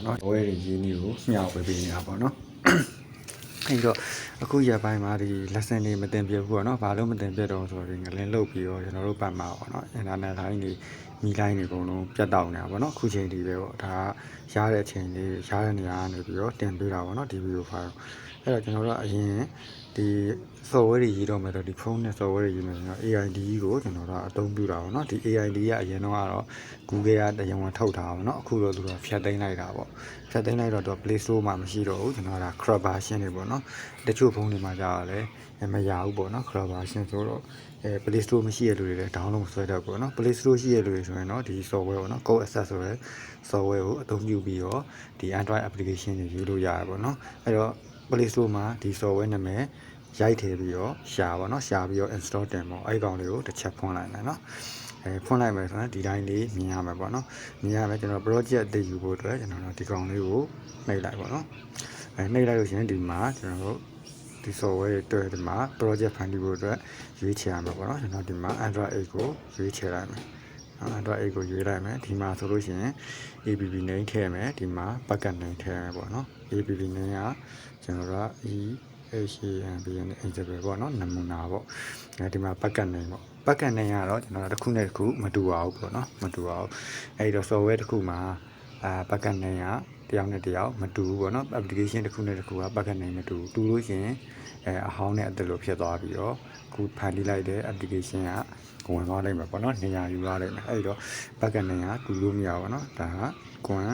เนาะဝဲတွေရင်းနှီးကိုမျှဝေပေးနေတာပေါ့နော်အဲ့တော့အခုရက်ပိုင်းမှာဒီ lesson တွေမတင်ပြဘူးပေါ့နော်ဘာလို့မတင်ပြတော့ဆိုတော့ဒီငလင်းလုတ်ပြီးတော့ကျွန်တော်တို့ပတ်မှာပေါ့နော် internet line တွေမိလိုင်းတွေအကုန်လုံးပြတ်တောက်နေတာပေါ့နော်အခုချိန်ဒီပဲပေါ့ဒါကရတဲ့အချိန်လေးရတဲ့နေရာကနေပြီးတော့တင်ပေးတာပေါ့နော်ဒီ video file အဲ့တော့ကျွန်တော်တို့ကအရင်ဒီ software တွေရေးတော့မယ်တော့ဒီ phone နဲ့ software တွေရေးမယ်ဆိုတော့ AID ကိုကျွန်တော်တို့ကအသုံးပြုတာပေါ့နော်ဒီ AID ကအရင်တော့ကတော့ Google ကတရားဝင်ထုတ်ထားပါပေါ့နော်အခုတော့သူကဖြတ်သိမ်းလိုက်တာပေါ့ဖြတ်သိမ်းလိုက်တော့သူက Play Store မှာမရှိတော့ဘူးကျွန်တော်က crop version တွေပေါ့နော်တချို့ဖုန်းတွေမှာကြာတယ်မရဘူးပေါ့နော် crop version ဆိုတော့အဲ Play Store မရှိရလူတွေလည်း download ဆွဲတတ်ပေါ့နော် Play Store ရှိရလူတွေဆိုရင်တော့ဒီ software ပေါ့နော် Code Access ဆိုတဲ့ software ကိုအသုံးပြုပြီးတော့ဒီ Android application တွေယူလို့ရတယ်ပေါ့နော်အဲ့တော့ Play Store မှာဒီ software နာမည်ရိုက်ထည့်ပြီးတော့ရှာပါတော့ရှာပြီးတော့ install တင်ပေါ့အဲ့ကောင်လေးကိုတစ်ချက်ဖွင့်လိုက်မယ်နော်အဲဖွင့်လိုက်မယ်ဆိုရင်ဒီတိုင်းလေးမြင်ရမယ်ပေါ့နော်မြင်ရမယ်ကျွန်တော် project အသေးယူဖို့အတွက်ကျွန်တော်တို့ဒီကောင်လေးကိုနှိပ်လိုက်ပေါ့နော်အဲနှိပ်လိုက်လို့ရှိရင်ဒီမှာကျွန်တော်တို့ဒီ software တွေတွေ့ဒီမှာ project ဖန်တီးဖို့အတွက်ရွေးချယ်ရမှာပေါ့နော်ကျွန်တော်ဒီမှာ Android 8ကိုရွေးချယ်လိုက်မယ် နော် Android 8ကိုရွေးလိုက်မယ်ဒီမှာဆိုလို့ရှိရင် APP name ထည့်မယ်ဒီမှာ bucket name ထည့်မယ်ပေါ့နော် APP name ကကျွန်တော်တို့က E HAMBN နဲ့ Example ပေါ့နော်နမူနာပေါ့အဲဒီမှာ bucket name ပေါ့ bucket name ကတော့ကျွန်တော်တို့တစ်ခုနဲ့တစ်ခုမတူပါဘူးပေါ့နော်မတူပါဘူးအဲဒီတော့ software တစ်ခုမှာအာ bucket name ကတ ယောက်နဲ့တယောက်မတူဘူးပေါ့နော် application တစ်ခုနဲ့တစ်ခုက bucket name မတူဘူးတူလို့ရှိရင်အဲအဟောင်းနဲ့အသက်လို့ဖြစ်သွားပြီးတော့ခုဖန်တီးလိုက်တဲ့ application ကဝင်သွားနိုင်မှာပေါ့နော်နေရာယူသွားနိုင်မှာအဲဒီတော့ bucket name ကတူလို့မရဘူးပေါ့နော်ဒါကကွန်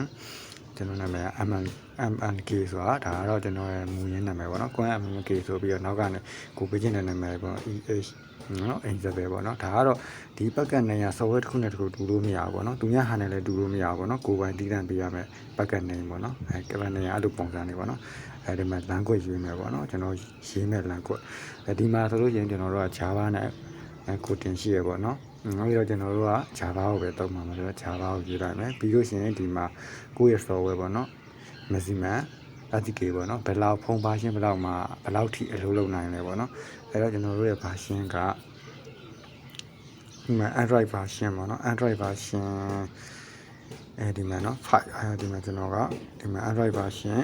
ကျွန်တော်နာမည်က MN MNK ဆိုတာဒါကတော့ကျွန်တော်ရဲ့မူရင်းနာမည်ပေါ့နော်ကွန် MNK ဆိုပြီးတော့နောက်ကနေကိုပေးခြင်းတဲ့နာမည်ပေါ့ EH နော်အင်ဂျယ်ပဲပေါ့နော်ဒါကတော့ဒီပက်ကတ်နေရ software တစ်ခုနဲ့တစ်ခုတူလို့မရဘူးပေါ့နော်သူများဟာနဲ့လည်းတူလို့မရဘူးပေါ့နော်ကိုယ်ပိုင်တည်တံ့ပေးရမယ်ပက်ကတ်နေပေါ့နော်အဲကလန်နေရအဲ့လိုပုံစံနေပေါ့နော်အဲဒီမှာ language ရေးမယ်ပေါ့နော်ကျွန်တော်ရေးမယ် language အဲဒီမှာဆိုလို့ရှိရင်ကျွန်တော်တို့က Java နဲ့ကိုတင်ရှိရပေါ့နော် နောက်ပြီးတော့ကျွန်တော်တို့က Java ကိုပဲသုံးမှာမှာဆိုတော့ Java ကိုရေးလိုက်မယ်ပြီးလို့ရှိရင်ဒီမှာကိုယ့်ရဲ့ software ပေါ့နော် maximum အတိကေပေါ့နော်ဘယ်လောက်ဖုံးပါရှင်းဘယ်လောက်မှဘယ်လောက်ထိအလုပ်လုပ်နိုင်လဲပေါ့နော်အဲ့တော့ကျွန်တော်တို့ရဲ့ version ကဒီမှာ Android version ပေါ့နော် Android version အဲဒီမှာနော်5အဲဒီမှာကျွန်တော်ကဒီမှာ Android version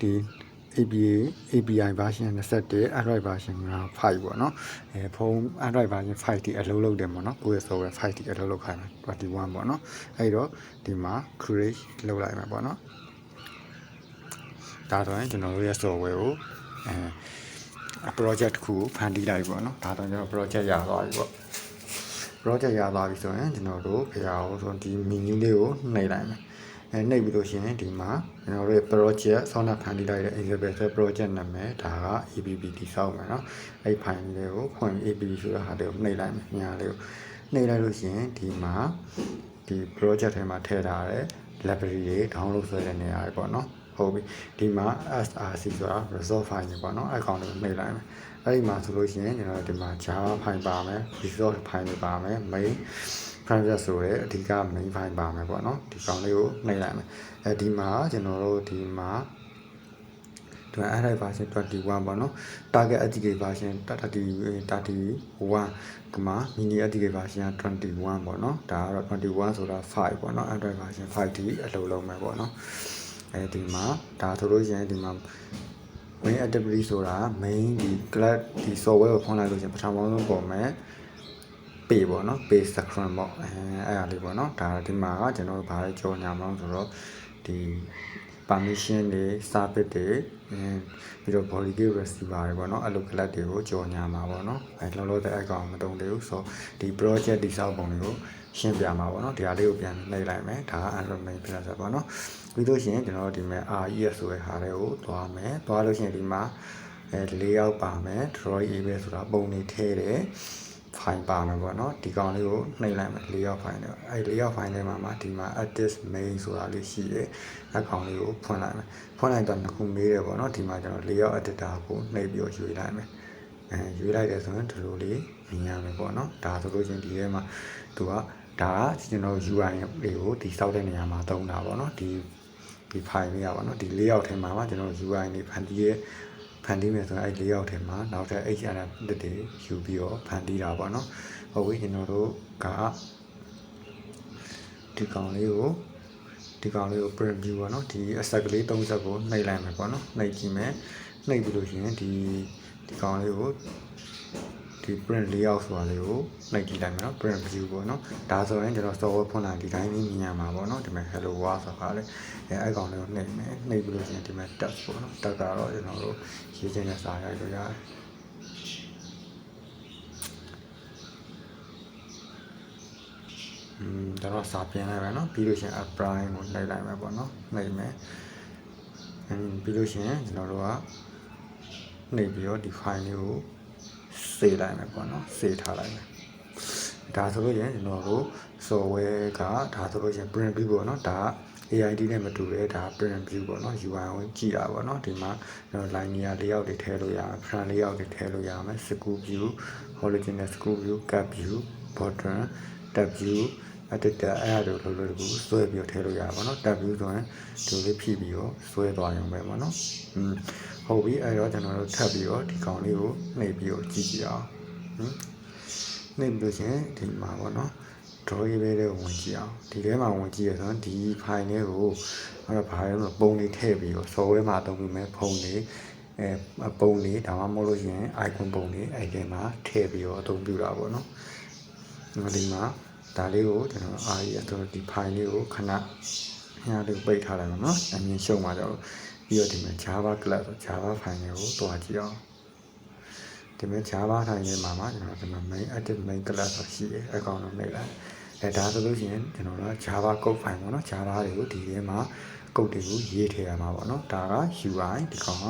ဒီ APA API version 21 Android version က5ပေါ့နော်အဲဖုန်း Android version 5တိအလုပ်လုပ်တယ်ပေါ့နော်ကိုယ့်ရဲ့ software 5တိအလုပ်လုပ်ခိုင်းမယ်21ပေါ့နော်အဲဒီတော့ဒီမှာ create လုပ်လိုက်မှာပေါ့နော်ဒါဆိုရင်ကျွန်တော်တို့ရဲ့ software ကိုအဲ project တစ်ခုကိုဖန်တီးလိုက်ပေါ့နော်ဒါတော့ကျွန်တော် project ရသွားပြီပေါ့ project ရသွားပြီဆိုရင်ကျွန်တော်တို့ဖျားအောင်ဆိုဒီ menu လေးကိုနှိပ်လိုက်မယ် အဲနှိပ်ပြီးလို့ရှိရင်ဒီမှာကျွန်တော်တို့ရဲ့ project ဆောင်းတာဖန်တီးလိုက်တဲ့ Exhibit ဆို project နာမည်ဒါက APP တိစောက်မယ်เนาะအဲ့ file လေးကိုဖွင့် APP ဆိုတဲ့ဟာလေးကိုနှိပ်လိုက်မယ်ညာလေးကိုနှိပ်လိုက်လို့ရှိရင်ဒီမှာဒီ project ထဲမှာထည့်ထားတဲ့ library တွေ download ဆွဲတဲ့နေရာတွေပေါ့เนาะဟုတ်ပြီဒီမှာ SRC ဆိုတာ resource file တွေပေါ့เนาะအဲ့ကောင်လေးကိုနှိပ်လိုက်မယ်အဲ့ဒီမှာဆိုလို့ရှိရင်ကျွန်တော်ဒီမှာ Java file ပါမယ် resource file တွေပါမယ် main private ဆိုရဲအဓိက main file ပါမယ်ပေါ့နော်ဒီကောင်လေးကိုနှိပ်လိုက်မယ်အဲဒီမှာကျွန်တော်တို့ဒီမှာဒီ array version 21ပေါ့နော် target application version 31ကမှာ mini application version 21ပေါ့နော်ဒါကတော့21ဆိုတာ5ပေါ့နော် android version 5D အလုပ်လုပ်မယ်ပေါ့နော်အဲဒီမှာဒါဆိုလို့ရှိရင်ဒီမှာ main activity ဆိုတာ main ဒီ cloud ဒီ software ကိုဖွင့်လိုက်လို့ရှိရင်ပထမဆုံးပုံမဲ့ ယ် pay ပေါ့နော် pay section ပေါ့အဲအဲ့ဒါလေးပေါ့နော်ဒါဒီမှာကကျွန်တော်တို့ဘာလဲကြော်ညာမလို့ဆိုတော့ဒီ permission တွေ service တွေအဲပြီးတော့ body key receiver တွေပေါ့နော်အဲ့လို class တွေကိုကြော်ညာမှာပေါ့နော်အဲလောလောဆယ်အကောင်မတုံသေးဘူးဆိုဒီ project တိစောက်ပုံတွေကိုရှင်းပြမှာပေါ့နော်ဒီဟာလေးကိုပြန်နှိပ်လိုက်မယ်ဒါက Android main ဖြစ်လာဆိုပေါ့နော်ပြီးလို့ရှိရင်ကျွန်တော်တို့ဒီမဲ့ RES ဆိုတဲ့ဟာတွေကိုသွားမယ်သွားလို့ရှိရင်ဒီမှာအဲ layout ပါမယ် drawing able ဆိုတာပုံတွေထည့်တယ် file ပါမယ်ပေါ့နော်ဒီကောင်လေးကိုနှိပ်လိုက်မယ် layout file နဲ့အဲ layout file ထဲမှာမှာဒီမှာ artist main ဆိုတာလေးရှိတယ်အကောင်လေးကိုဖွင့်လိုက်မယ်ဖွင့်လိုက်တော့နှစ်ခုမေးတယ်ပေါ့နော်ဒီမှာကျွန်တော် layout editor ကိုနှိပ်ပြီးတော့ရွေးလိုက်မယ်အဲရွေးလိုက်တယ်ဆိုရင်ဒီလိုလေးမြင်ရမယ်ပေါ့နော်ဒါဆိုလို့ချင်းဒီထဲမှာသူကဒါကကျွန်တော် UI တွေကိုဒီစောက်တဲ့နေရာမှာသုံးတာပေါ့နော်ဒီဒီ file လေးอ่ะပေါ့နော်ဒီ layout ထဲမှာမှာကျွန်တော် UI တွေဖန်တီးရဲ့ ဖန်တီးမယ်ဆိုရင်အဲ့ layout ထဲမှာနောက်ထပ် HTML တစ်တွေယူပြီးတော့ဖန်တီးတာပေါ့နော်ဟုတ်ပြီကျွန်တော်တို့ကဒီကောင်လေးကိုဒီကောင်လေးကို print view ပေါ့နော်ဒီ asset ကလေး၃ဆက်ကိုနှိပ်လိုက်မယ်ပေါ့နော်နှိပ်ကြည့်မယ်နှိပ်ပြီးလို့ရှိရင်ဒီဒီကောင်လေးကို ဒီ print layout ဆိုတာလေးကိုနှိပ်ကြည့်လိုက်မယ်နော် print view ပေါ့နော်ဒါဆိုရင်ကျွန်တော် software ဖွင့်လိုက်ဒီတိုင်းလေးမြင်ရမှာပေါ့နော်ဒီမှာ hello world ဆိုတာလေအဲအဲ့ကောင်လေးကိုနှိပ်မယ်နှိပ်ပြီးလို့ရှိရင်ဒီမှာ text ပေါ့နော် text ကတော့ကျွန်တော်တို့ရေးချင်တဲ့စာရိုက်လို့ရတယ်อืมကျွန်တော်စာပြင်လိုက်မယ်เนาะပြီးလို့ရှိရင် apply ကိုနှိပ်လိုက်မယ်ပေါ့เนาะနှိပ်မယ်အင်းပြီးလို့ရှိရင်ကျွန်တော်တို့ကနှိပ်ပြီးတော့ဒီ file လေးကို စေလိုက်မယ်ပေါ့နော်စေထားလိုက်မယ်ဒါဆိုလို့ရင်ကျွန်တော်တို့ software ကဒါဆိုလို့ရင် print view ပေါ့နော်ဒါက AID နဲ့မတူရဲဒါ print view ပေါ့နော် UI ကိုကြည့်တာပေါ့နော်ဒီမှာကျွန်တော် line layer ၄ယောက်တွေထည့်လို့ရမယ် front ၄ယောက်တွေထည့်လို့ရမယ် scoop view horizontal scoop view cap view bottom tab view အတက်တက်အဲ့ဒါတို့လိုလိုတကူဆွဲပြီးတော့ထည့်လို့ရတာပေါ့နော်တက်ပြီးဆိုရင်ဒီလေးဖြည့်ပြီးတော့ဆွဲသွားရုံပဲပေါ့နော်อืมဟုတ်ပြီအဲ့တော့ကျွန်တော်တို့ထပ်ပြီးတော့ဒီကောင်လေးကိုနှိပ်ပြီးတော့ကြည့်ကြည့်အောင်ဟင်နှိပ်လို့ရှင်ဒီမှာပေါ့နော် drawing ပဲလေးဝင်ကြည့်အောင်ဒီထဲမှာဝင်ကြည့်ရဆိုဒီ file လေးကိုအဲ့တော့ဘာလဲဆိုပုံလေးထည့်ပြီးတော့ software မှာတုံးပြီးမဲ့ဖုန်းလေးအဲပုံလေးဒါမှမဟုတ်လို့ရှင် icon ပုံလေးအဲ့ဒီမှာထည့်ပြီးတော့အသုံးပြုတာပေါ့နော်ဒီမှာ ဒါလေးကိုကျွန်တော်အားရတော့ဒီ file လေးကိုခဏညာလေးပိတ်ထားလိုက်ပါနော်အမြင်ရှုံပါတော့ပြီးတော့ဒီမှာ Java class ဆို Java file လေးကိုတွားကြည့်အောင်ဒီမှာ Java ထိုင်နေမှာမှာကျွန်တော်ဒီမှာ main edit main class ဆိုရှိတယ်အကောင့်တော့နှိပ်လိုက်အဲဒါဆိုလို့ရှိရင်ကျွန်တော်တို့ Java code file ပေါ့နော် Java တွေကိုဒီထဲမှာ code တွေကိုရေးထည့်ရမှာပေါ့နော်ဒါက UI ဒီကောင်က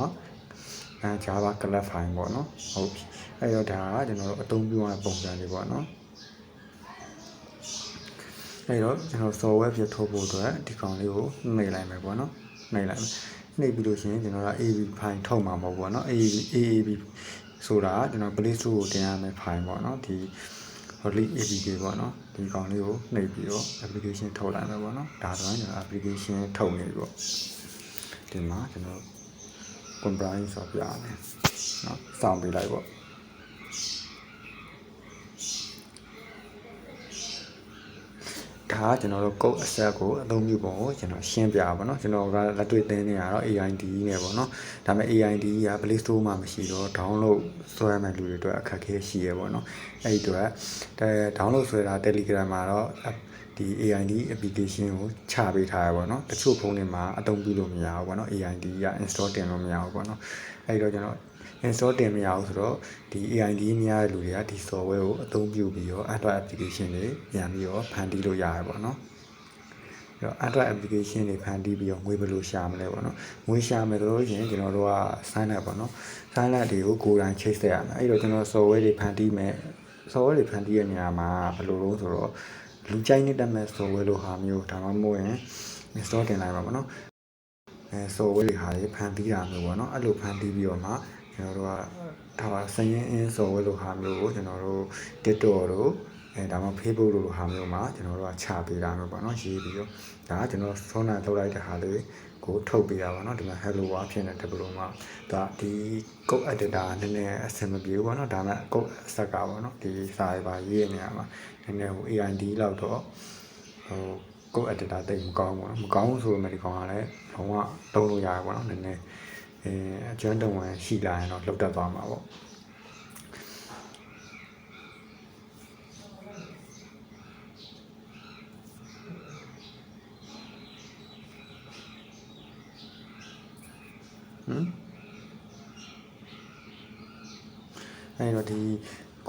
အဲ Java class file ပေါ့နော်ဟုတ်ပြီအဲတော့ဒါကကျွန်တော်တို့အသုံးပြုရတဲ့ပုံစံလေးပေါ့နော် အဲတော့ကျွန်တော် software ဖြစ်ထုတ်ဖို့အတွက်ဒီကောင်လေးကိုနှိပ်လိုက်မယ်ပေါ့နော်နှိပ်လိုက်မယ်နှိပ်ပြီးလို့ရှိရင်ကျွန်တော်က AV file ထုတ်မှာမဟုတ်ဘူးပေါ့နော် AV AAV ဆိုတာကကျွန်တော် Play Store ကိုတင်ရမယ့် file ပေါ့နော်ဒီ Holy APK ပေါ့နော်ဒီကောင်လေးကိုနှိပ်ပြီးတော့ application ထုတ်လိုက်မယ်ပေါ့နော်ဒါဆိုရင်ကျွန်တော် application ထုတ်နေပြီပေါ့ဒီမှာကျွန်တော် compliance ဆိုပြရမယ်နော်စောင့်ပေးလိုက်ပေါ့ ဒါကကျွန်တော်တို့ code asset ကိုအသုံးပြုပုံကိုကျွန်တော်ရှင်းပြပါဗောနော်ကျွန်တော်ကလက်တွေ့သင်နေရတော့ AID နဲ့ဗောနော်ဒါပေမဲ့ AID က Play Store မှာမရှိတော့ download ဆွဲမဲ့လူတွေအတွက်အခက်အခဲရှိရဗောနော်အဲ့ဒီအတွက်အဲ download ဆွဲတာ Telegram မှာတော့ဒီ AID application ကိုချပေးထားရပါတော့တချို့ဖုန်းတွေမှာအသုံးပြုလို့မရဘူးပေါ့နော် AID က install တင်လို့မရဘူးပေါ့နော်အဲဒီတော့ကျွန်တော် install တင်မရဘူးဆိုတော့ဒီ AID မရတဲ့လူတွေကဒီ software ကိုအသုံးပြုပြီးတော့ Android application တွေပြန်ပြီးတော့ဖန်တီးလို့ရတယ်ပေါ့နော်အဲ့တော့ Android application တွေဖန်တီးပြီးတော့ငွေဘယ်လိုရှာမလဲပေါ့နော်ငွေရှာမယ်ဆိုလို့ရှိရင်ကျွန်တော်တို့က sign up ပေါ့နော် sign up တွေကိုကိုယ်တိုင်ချိတ်ဆက်ရမယ်အဲ့တော့ကျွန်တော် software တွေဖန်တီးမယ် software တွေဖန်တီးရနေရာမှာဘယ်လိုလုပ်ဆိုတော့လူကြိုက်နေတဲ့မဲ့ software လိုဟာမျိုးဒါမှမဟုတ်ရင် install တင်လိုက်ပါပေါ့နော်အဲ software တွေဟာတွေဖန်တီးတာမျိုးပေါ့နော်အဲ့လိုဖန်တီးပြီးတော့မှ ကျွန်တော်တို့ကဒါပါစရင်အင်းစော်ဝဲလိုဟာမျိုးကိုကျွန်တော်တို့ TikTok တို့အဲဒါမှ Facebook လိုဟာမျိုးမှာကျွန်တော်တို့ကချပေးတာမျိုးပေါ့နော်ရေးပြီးတော့ဒါကကျွန်တော်ဖုန်းနဲ့ထုတ်လိုက်တဲ့ဟာလေးကိုထုတ်ပေးတာပေါ့နော်ဒီမှာ hello ဝါဖြစ်နေတဲ့ diploma ဒါဒီ code editor နည်းနည်းအဆင်မပြေဘူးပေါ့နော်ဒါမှ code အဆက်ကပေါ့နော်ဒီစာရေးပါရေးရနေရမှာနည်းနည်းဟို AID လောက်တော့ဟို code editor တိတ်မကောင်းဘူးပေါ့နော်မကောင်းဆိုပေမဲ့ဒီကောင်ကလည်းဘုံကတုံးလို့ရတယ်ပေါ့နော်နည်းနည်း အဲအကျွမ်းတုံဝင်ရှိလာရင်တော့လောက်တတ်သွားမှာပေါ့ဟမ်အဲ့တော့ဒီ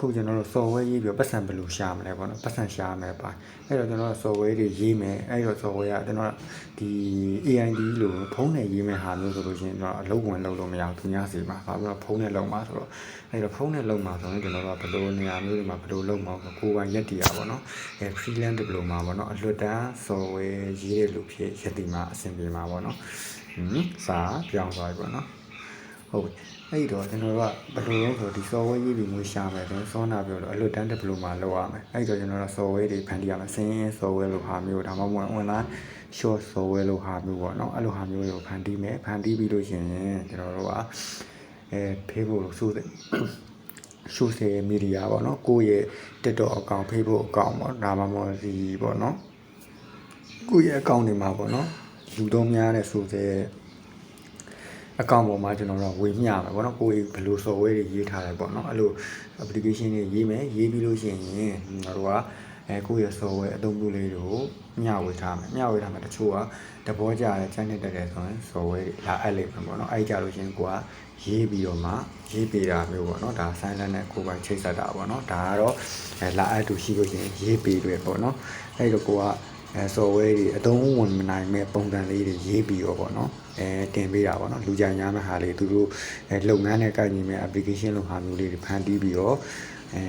ခုကျွန်တော်တို့ software ရေးပြီးတော့ပတ်စံဘယ်လိုရှာမလဲပေါ့နော်ပတ်စံရှာမယ်ပါအဲ့တော့ကျွန်တော်တို့ software တွေရေးမယ်အဲ့တော့ software ကကျွန်တော်ဒီ AID လို့ဖုန်းနဲ့ရေးမယ်ဟာမျိုးဆိုလို့ရှိရင်ကျွန်တော်အလုပ်ဝင်လုပ်လို့မရဘူးသူများစီမှာဘာလို့ဖုန်းနဲ့လုပ်မှာဆိုတော့အဲ့တော့ဖုန်းနဲ့လုပ်မှာဆိုရင်ကျွန်တော်တို့ကဘယ်လိုနေရာမျိုးတွေမှာဘယ်လိုလုပ်မှာကိုယ်ပိုင်ရက်တည်ရပါတော့အဲ freelance diploma ပေါ့နော်အလွတ်တန်း software ရေးတဲ့လူဖြစ်ရက်တည်မှာအဆင်ပြေမှာပေါ့နော်ဟင်းစာပြောင်းသွားပြီပေါ့နော် ဟုတ်ပြီအဲ့တော့ကျွန်တော်တို့ကဘယ်လိုလဲဆိုတော့ဒီ software ရေးပြီးငွေရှာမယ်ဆိုရင်စောနာပြောတော့အလွတ်တန်း diploma လုပ်ရမယ်အဲ့တော့ကျွန်တော်တို့ software တွေဖန်တီးရမယ်စင်းရင် software လို့ဟာမျိုးဒါမှမဟုတ် online short software လို့ဟာမျိုးပေါ့နော်အဲ့လိုဟာမျိုးတွေကိုဖန်တီးမယ်ဖန်တီးပြီးလို့ရှိရင်ကျွန်တော်တို့ကအဲ Facebook လို့ဆိုတဲ့ social media ပေါ့နော်ကိုယ့်ရဲ့ TikTok account Facebook account ပေါ့ဒါမှမဟုတ်ဒီပေါ့နော်ကိုယ့်ရဲ့အကောင့်တွေမှာပေါ့နော်လူသုံးများတဲ့ဆိုတဲ့ အကောင့်ပေါ်မှာကျွန်တော်တို့ဝေမျှမယ်ပေါ့နော်ကိုယ်ဘယ်လို software တွေရေးထားတယ်ပေါ့နော်အဲ့လို application တွေရေးမယ်ရေးပြီးလို့ရှိရင်ကျွန်တော်တို့ကအဲကိုယ့်ရဲ့ software အသုံးပြုလေးတွေကိုမျှဝေထားမယ်မျှဝေထားမယ်တချို့ကတဘောကြတဲ့ channel တက်တယ်ဆိုရင် software တွေလာအပ်လိမ့်မယ်ပေါ့နော်အဲ့ကြလို့ရှိရင်ကိုကရေးပြီးတော့မှရေးပေးတာမျိုးပေါ့နော်ဒါ silent နဲ့ကိုယ်ပိုင်ချိတ်ဆက်တာပေါ့နော်ဒါကတော့အဲလာအပ်တူရှိလို့ရှိရင်ရေးပေးတယ်ပေါ့နော်အဲ့တော့ကိုကအဲ software တွေအသုံးဝင်မနိုင်မဲ့ပုံစံလေးတွေရေးပြီးတော့ပေါ့နော် အဲတင်ပေးတာပေါ့နော်လူကြိုင်များမဲ့ဟာလေးသူတို့အဲလုပ်ငန်းနဲ့ကိုက်ညီမဲ့ application လိုဟာမျိုးလေးတွေဖန်တီးပြီးတော့အဲ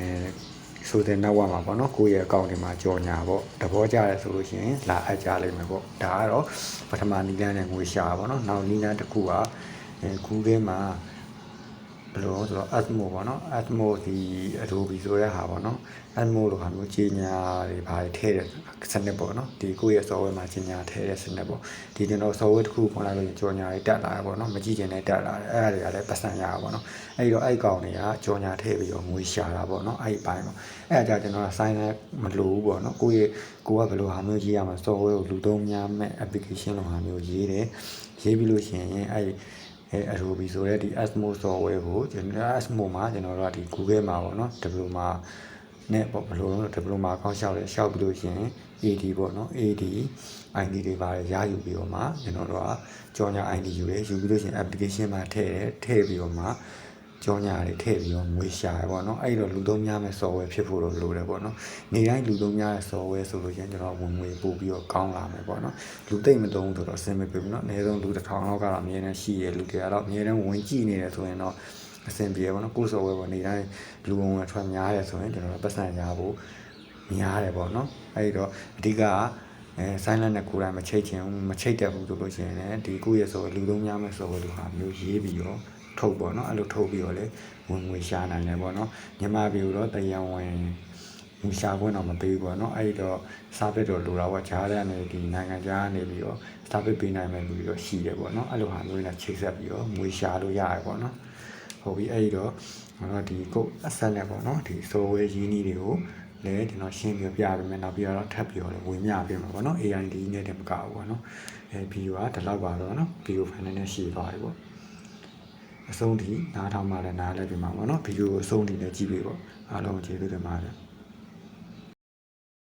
ဆိုတဲ့နောက်ဝမှာပေါ့နော်ကိုယ့်ရဲ့အကောင့်တွေမှာကြော်ညာပေါ့တဘောကြရဲဆိုလို့ရှိရင်လာအပ်ကြလိမ့်မယ်ပေါ့ဒါကတော့ပထမနီလန်းနဲ့ငွေရှာပေါ့နော်နောက်နီလန်းတစ်ခုကအဲ Google မှာ ဘယ်လိုလဲဆိုတော့ Atmo ပေါ့နော် Atmo ဒီ Adobe ဆိုတဲ့ဟာပေါ့နော် Atmo လိုဟာမျိုးကြီးညာတွေဘာတွေထည့်တဲ့စနစ်ပေါ့နော်ဒီကိုယ့်ရဲ့ software မှာကြီးညာထည့်တဲ့စနစ်ပေါ့ဒီကျွန်တော် software တစ်ခုဖွင့်လိုက်လို့ကြော်ညာတွေတက်လာတယ်ပေါ့နော်မကြည့်ချင်တဲ့တက်လာတယ်အဲ့ဒါတွေကလည်းပတ်စံရတာပေါ့နော်အဲ့ဒီတော့အဲ့ကောင်တွေကကြော်ညာထည့်ပြီးတော့ငွေရှာတာပေါ့နော်အဲ့ဒီအပိုင်းပေါ့အဲ့ဒါကြကျွန်တော်က sign လည်းမလိုဘူးပေါ့နော်ကိုယ့်ရဲ့ကိုကဘယ်လိုဟာမျိုးရေးရမှာ software ကိုလူသုံးများမဲ့ application လိုဟာမျိုးရေးတယ်ရေးပြီးလို့ရှိရင်အဲ့ဒီ အဲ Adobe ဆိုတဲ့ဒီ Asmo software ကိုကျွန်တော် Asmo မှာကျွန်တော်တို့ကဒီ Google မှာပေါ့နော် diploma နဲ့ပေါ့ဘယ်လိုလဲ diploma ကောင်းလျှောက်လဲလျှောက်ပြီးလို့ရှိရင် AD ပေါ့နော် AD ID တွေပါရယူပြီးတော့မှကျွန်တော်တို့ကကြော်ညာ ID ယူတယ်ယူပြီးလို့ရှိရင် application မှာထည့်တယ်ထည့်ပြီးတော့မှ ကြောညာတွေထည့်ပြီးတော့ငွေရှာရပေါ့နော်အဲ့တော့လူသုံးများမဲ့ software ဖြစ်ဖို့တော့လိုတယ်ပေါ့နော်နေတိုင်းလူသုံးများတဲ့ software ဆိုလို့ရှိရင်ကျွန်တော်ဝင်ငွေပို့ပြီးတော့ကောင်းလာမယ်ပေါ့နော်လူသိမ့်မသုံးဆိုတော့အဆင်မပြေဘူးနော်အနည်းဆုံးလူတစ်ထောင်လောက်ကတော့အမြဲတမ်းရှိရလူတွေကတော့အမြဲတမ်းဝင်ကြည့်နေတယ်ဆိုရင်တော့အဆင်ပြေပေါ့နော်ကိုယ် software ပေါ့နေတိုင်းလူဝင်ဝင်ထွက်များတယ်ဆိုရင်ကျွန်တော်တို့ပတ်စံရဖို့များတယ်ပေါ့နော်အဲ့ဒီတော့အဓိကကအဲ silent နဲ့ကိုယ်တိုင်မချိတ်ချင်ဘူးမချိတ်တတ်ဘူးဆိုလို့ရှိရင်လည်းဒီကိုယ့်ရဲ့ဆိုလူသုံးများမဲ့ဆိုလို့ဟာမျိုးရေးပြီးတော့ ထုတ်ပေါ့နော်အဲ့လိုထုတ်ပြီးတော့လေဝင်ငွေရှာနိုင်တယ်ပေါ့နော်မြန်မာပြည်တော့တရားဝင်ငွေရှာခွင့်တော့မပေးဘူးပေါ့နော်အဲ့ဒီတော့စားပစ်တော့လိုတာပေါ့ဂျားတဲ့အနေဒီနိုင်ငံခြားကနေပြီးတော့စားပစ်ပေးနိုင်မယ်လူတွေတော့ရှိတယ်ပေါ့နော်အဲ့လိုဟာမျိုးနဲ့ချိတ်ဆက်ပြီးတော့ငွေရှာလို့ရတယ်ပေါ့နော်ဟုတ်ပြီအဲ့ဒီတော့ကျွန်တော်ဒီကိုအဆက်နဲ့ပေါ့နော်ဒီ software ရင်းနှီးတွေကိုလည်းကျွန်တော်ရှင်းပြပြပေးမယ်နောက်ပြီးတော့ထပ်ပြီးတော့လည်းဝင်မြပေးမှာပေါ့နော် AID နဲ့တည်းမကဘူးပေါ့နော်အဲ video ကဒီလောက်ပါတော့နော် video final နဲ့ရှိသွားပြီပေါ့ အဆုံးထိနားထောင်မှလည်းနားလည်းပြင်မှာပေါ့နော်ဗီဒီယိုအဆုံးထိလည်းကြည့်ပေးပေါ့အားလုံးကျေးဇူးတင်ပါတယ်